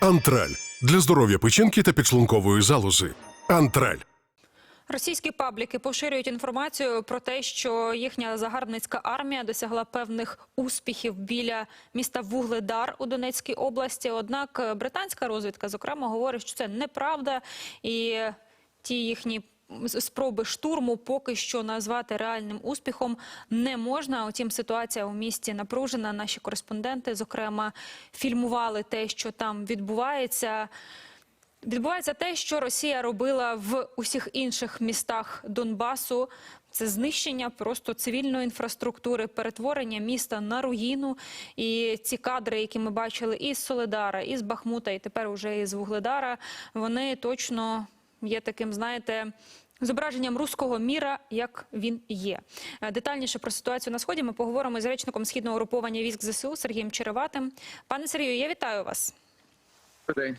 Антраль для здоров'я печінки та підшлункової залози. Антраль. Російські пабліки поширюють інформацію про те, що їхня загарбницька армія досягла певних успіхів біля міста Вугледар у Донецькій області. Однак е, британська розвідка, зокрема, говорить, що це неправда, і ті їхні спроби штурму поки що назвати реальним успіхом не можна. Утім, ситуація у місті напружена. Наші кореспонденти, зокрема, фільмували те, що там відбувається. Відбувається те, що Росія робила в усіх інших містах Донбасу. Це знищення просто цивільної інфраструктури, перетворення міста на руїну. І ці кадри, які ми бачили із Соледара, із Бахмута, і тепер уже із Вугледара, вони точно є таким, знаєте. Зображенням руського міра, як він є. Е, Детальніше про ситуацію на сході ми поговоримо з речником східного угруповання військ ЗСУ Сергієм Череватим. Пане Сергію, я вітаю вас. Добрий день.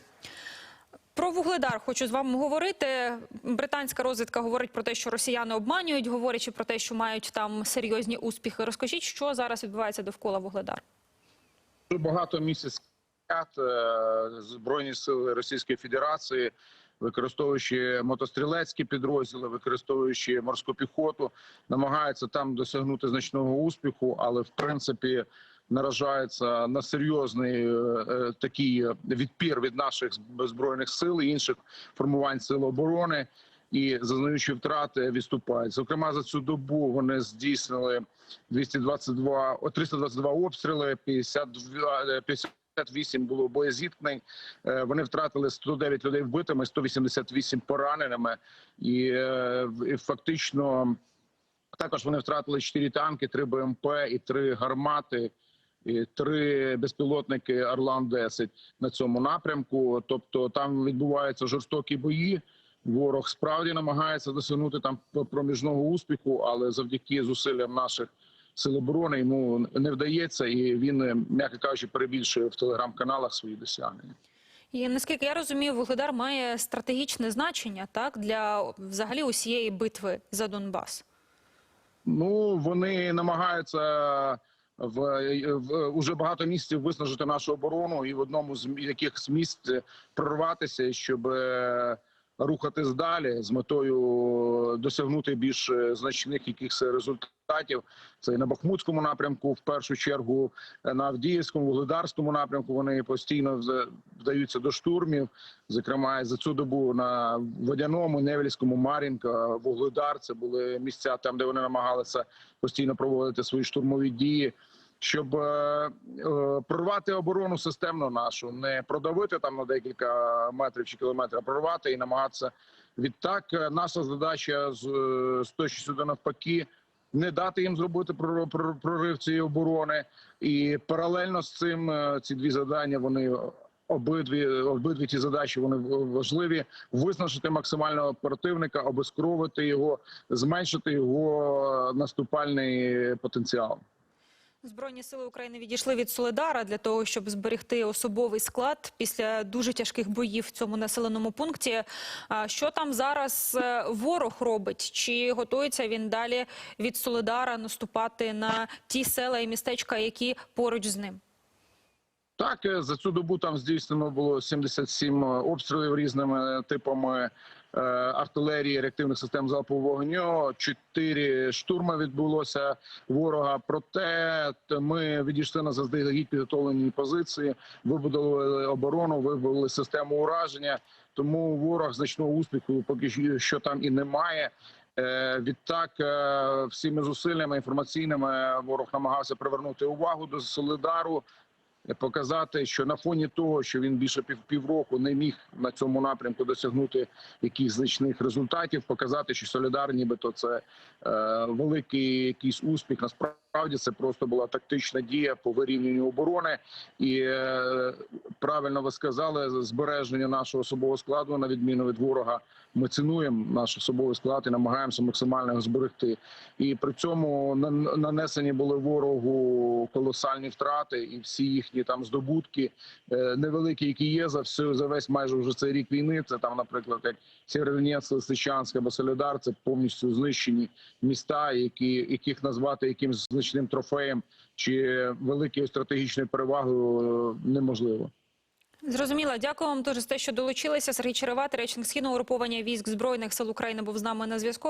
Про Вугледар хочу з вами говорити. Британська розвідка говорить про те, що росіяни обманюють, говорячи про те, що мають там серйозні успіхи. Розкажіть, що зараз відбувається довкола Вугледар. Багато місяців е, збройні сили Російської Федерації, використовуючи мотострілецькі підрозділи, використовуючи морську піхоту, намагаються там досягнути значного успіху, але в принципі наражається на серйозний е, е такий відпір від наших збройних сил і інших формувань сил оборони. І зазнаючи втрати відступають. Зокрема, за цю добу вони здійснили 222, 322 обстріли, 52, 50 8 було боєзіткнень. Е, вони втратили 109 людей вбитими, 188 пораненими, і, е, і фактично також вони втратили 4 танки, 3 БМП і 3 гармати. І три безпілотники Орлан 10 на цьому напрямку. Тобто там відбуваються жорстокі бої. Ворог справді намагається досягнути там проміжного успіху, але завдяки зусиллям наших сил оборони йому не вдається, і він, м'яко кажучи, перебільшує в телеграм-каналах свої досягнення. І наскільки я розумію, Вугледар має стратегічне значення так для взагалі усієї битви за Донбас. Ну вони намагаються в, в уже багато місяців виснажити нашу оборону і в одному з якихось місць прорватися, щоб е, рухатись далі з метою досягнути більш е, значних якихось результатів. Це і на Бахмутському напрямку, в першу чергу е, на Авдіївському, Вугледарському напрямку. Вони постійно вдаються до штурмів. Зокрема, за цю добу на водяному, Невельському, Мар'їнка, Вугледар. Це були місця там, де вони намагалися постійно проводити свої штурмові дії. Щоб е, е, прорвати оборону системно нашу, не продавити там на декілька метрів чи кілометрів, а прорвати і намагатися. Відтак, е, наша задача з, е, з точки сюди навпаки не дати їм зробити прор- прор- прорив цієї оборони, і паралельно з цим ці дві завдання вони обидві обидві ці задачі вони важливі. Визначити максимального противника, обескровити його, зменшити його наступальний потенціал. Збройні сили України відійшли від Соледара для того, щоб зберегти особовий склад після дуже тяжких боїв в цьому населеному пункті. Що там зараз е, ворог робить? Чи готується він далі від Соледара наступати на ті села і містечка, які поруч з ним? Так, е, за цю добу там здійснено було 77 обстрілів різними типами е, артилерії, реактивних систем залпового вогню. Чотири штурми відбулося ворога. Проте ми відійшли на заздалегідь підготовлені позиції, вибудували оборону, вибудували систему ураження. Тому ворог значного успіху поки що там і немає. Е, Відтак, е, всіми зусиллями інформаційними ворог намагався привернути увагу до Солидару показати, що на фоні того, що він більше пів півроку не міг на цьому напрямку досягнути якихось значних результатів, показати, що солідар, нібито це е, великий якийсь успіх. Насправді це просто була тактична дія по вирівнянню оборони, і е, правильно ви сказали, збереження нашого особового складу на відміну від ворога. Ми цінуємо наш особовий склад і намагаємося максимально його зберегти. І при цьому нан- нанесені були ворогу колосальні втрати, і всі їхні там здобутки е, невеликі, які є за все за весь майже вже цей рік війни. Це там, наприклад, як Сєвєродонецьк, Лисичанськ або Солідар, це повністю знищені міста, які яких назвати якимось значним трофеєм чи великою стратегічною перевагою е, неможливо. Зрозуміло. Дякую вам дуже за те, що долучилися. Сергій Черевати, речник східного угруповання військ збройних сил України, був з нами на зв'язку.